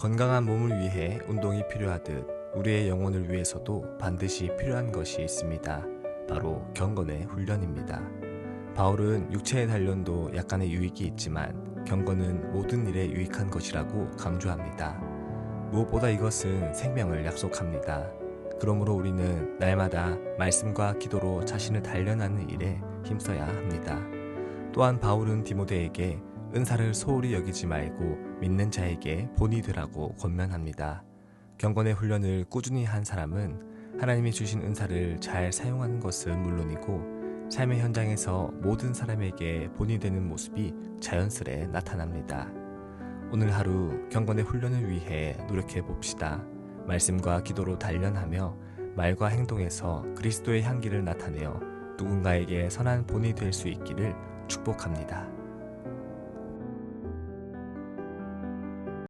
건강한 몸을 위해 운동이 필요하듯 우리의 영혼을 위해서도 반드시 필요한 것이 있습니다. 바로 경건의 훈련입니다. 바울은 육체의 단련도 약간의 유익이 있지만 경건은 모든 일에 유익한 것이라고 강조합니다. 무엇보다 이것은 생명을 약속합니다. 그러므로 우리는 날마다 말씀과 기도로 자신을 단련하는 일에 힘써야 합니다. 또한 바울은 디모데에게 은사를 소홀히 여기지 말고 믿는 자에게 본이 되라고 권면합니다. 경건의 훈련을 꾸준히 한 사람은 하나님이 주신 은사를 잘 사용하는 것은 물론이고 삶의 현장에서 모든 사람에게 본이 되는 모습이 자연스레 나타납니다. 오늘 하루 경건의 훈련을 위해 노력해 봅시다. 말씀과 기도로 단련하며 말과 행동에서 그리스도의 향기를 나타내어 누군가에게 선한 본이 될 수 있기를 축복합니다.